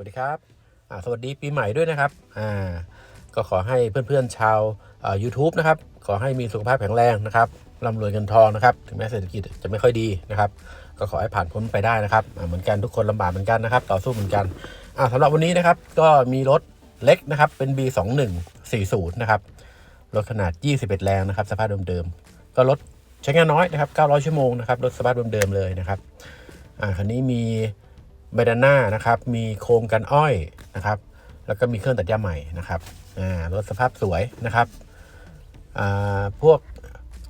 วัสดีครับสวัสดีปีใหม่ด้วยนะครับอ่าก็ขอให้เพื่อนๆชาวยูทูบนะครับ ขอให้มีสุขภาพแข็งแรงนะครับร่ำรวยเงินทองนะครับ ถึงแม้เศรษฐกิจจะไม่ค่อยดีนะครับ ก็ขอให้ผ่านพ้นไปได้นะครับ เหมือนกันทุกคนลำบากเหมือนกันนะครับ ต่อสู้เหมือนกันอ่าสำหรับวันนี้นะครับ ก็มีรถเล็กนะครับ เป็น B2140 นะครับ รถขนาด 21 แรงนะครับ สภาพเดิมๆ ก็รถใช้งานน้อยนะครับ 900 ชั่วโมงนะครับ รถสภาพเดิมๆเลยนะครับ อ่า คันนี้มี ใบดานหน้านะครับ มีโครงกันอ้อยนะครับ แล้วก็มีเครื่องตัดหญ้าใหม่นะครับรถสภาพสวยนะครับพวก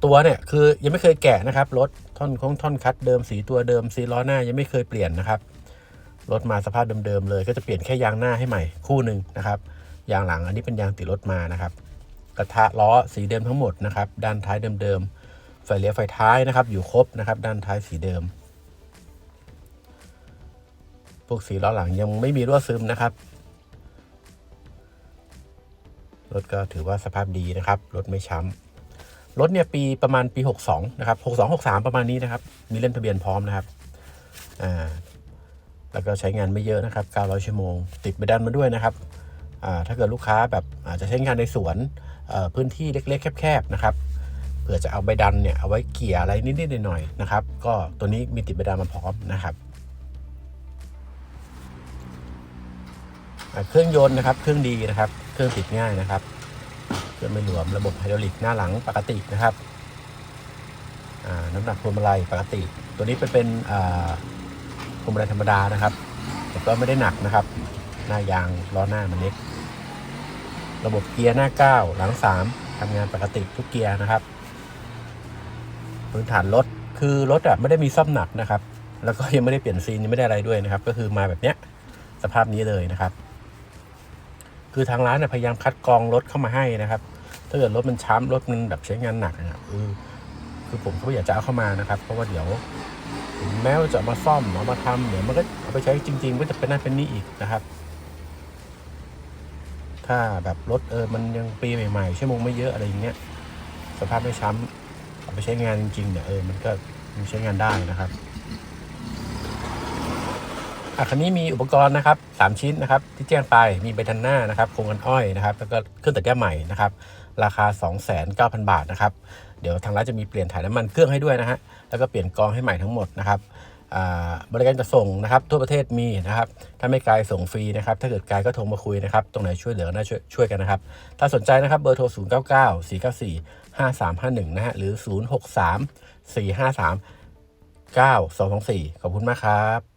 ตัวเนี่ยคือยังไม่เคยแกะนะครับรถท่อนของท่อนคัดเดิมสีตัวเดิมสีล้อหน้ายังไม่เคยเปลี่ยนนะครับรถมาสภาพเดิมๆเลย ก็จะเปลี่ยนแค่ยางหน้าให้ใหม่คู่หนึ่งนะครับ ยางหลังอันนี้เป็นยางติดรถมานะครับ กระทะล้อสีเดิมทั้งหมดนะครับ ด้านท้ายเดิมๆไฟเลี้ยวไฟท้ายนะครับ อยู่ครบนะครับ ด้านท้ายสีเดิม พวกสีล้อหลังยังไม่มีรั่วซึมนะครับ รถก็ถือว่าสภาพดีนะครับ รถไม่ช้ำรถเนี่ยปีประมาณปี 62 นะครับ 62 63 ประมาณนี้นะครับ มีเล่มทะเบียนพร้อมนะครับ อ่า แล้วก็ใช้งานไม่เยอะนะครับ 900 ชั่วโมง ติดใบดันมาด้วยนะครับ อ่า ถ้าเกิดลูกค้าแบบอาจจะใช้งานในสวนพื้นที่เล็ก ๆ แคบๆนะครับเผื่อจะเอาใบดันเนี่ยเอาไว้เกี่ยอะไรนิดๆหน่อยๆนะครับ ก็ตัวนี้มีติดใบดันมาพร้อมนะครับ เครื่องยนต์นะครับ เครื่องดีนะครับ เครื่องติดง่ายนะครับ เครื่องไม่หลวมระบบไฮดรอลิกหน้าหลังปกตินะครับน้ำหนักพวงมาลัยปกติ ตัวนี้เป็นเป็นพวงมาลัยธรรมดานะครับ แต่ก็ไม่ได้หนักนะครับ หน้ายางล้อหน้ามันเล็ก ระบบเกียร์หน้า 9 หลัง 3ทำงานปกติทุกเกียร์นะครับพื้นฐานรถคือรถอะไม่ได้มีซ่อมหนักนะครับ แล้วก็ยังไม่ได้เปลี่ยนซีนยังไม่ได้อะไรด้วยนะครับ ก็คือมาแบบเนี้ยสภาพนี้เลยนะครับ คือทางร้านเนี่ยพยายามคัดกรองรถเข้ามาให้นะครับ ถ้าเกิดรถมันช้ำรถมันแบบใช้งานหนักนะครับคือคือผมก็อยากจะเอาเข้ามานะครับ เพราะว่าเดี๋ยวแม้ว่าจะมาซ่อมเอามาทำเดี๋ยวมันก็เอาไปใช้จริง ๆ ก็จะเป็นนั่นเป็นนี่อีกนะครับ ถ้าแบบรถเออมันยังปีใหม่ๆชั่วโมงไม่เยอะอะไรอย่างเงี้ย สภาพไม่ช้ำเอาไปใช้งานจริงๆเนี่ยเออมันก็มันใช้งานได้นะครับ อะคันนี้มีอุปกรณ์นะครับสามชิ้นนะครับที่แจ้งไปมีใบทันหน้านะครับโครงกันอ้อยนะครับแล้วก็เครื่องตัดหญ้ใหม่นะครับราคา 29,000 บาทนะครับเดี๋ยวทางร้านจะมีเปลี่ยนถ่ายน้ำมันเครื่องให้ด้วยนะฮะแล้วก็เปลี่ยนกองให้ใหม่ทั้งหมดนะครับอ่าบริการจะส่งนะครับทั่วประเทศมีนะครับถ้าไม่ไกลส่งฟรีนะครับถ้าเกิดไกลก็โทรมาคุยนะครับตรงไหนช่วยเหลือน่าช่วยช่วยกันนะครับถ้าสนใจนะครับเบอร์โทร 0 9 9 4 9 4 5 3 5 1 นะฮะหรือ 0 6 3 4 5 3 9 2 2 4 ขอบคุณมากครับ